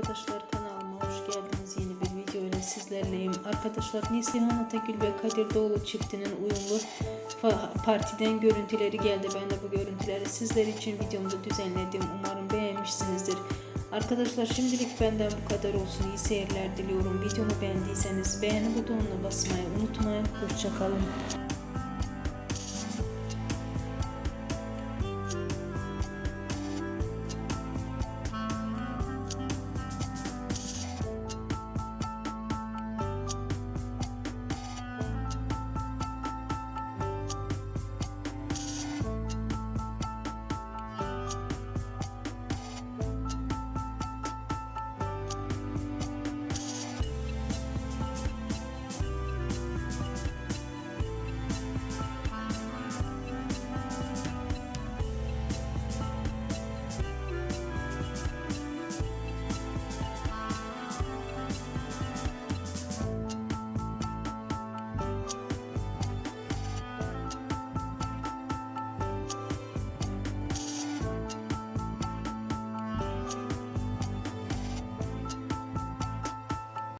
arkadaşlar kanalıma hoş geldiniz. Yeni bir video ile sizlerleyim. Arkadaşlar Neslihan Atagül ve Kadir Doğulu çiftinin uyumlu partiden görüntüleri geldi. Ben de bu görüntüleri sizler için videomda düzenledim. Umarım beğenmişsinizdir. Arkadaşlar şimdilik benden bu kadar olsun. İyi seyirler diliyorum. Videomu beğendiyseniz beğeni butonuna basmayı unutmayın. Hoşçakalın.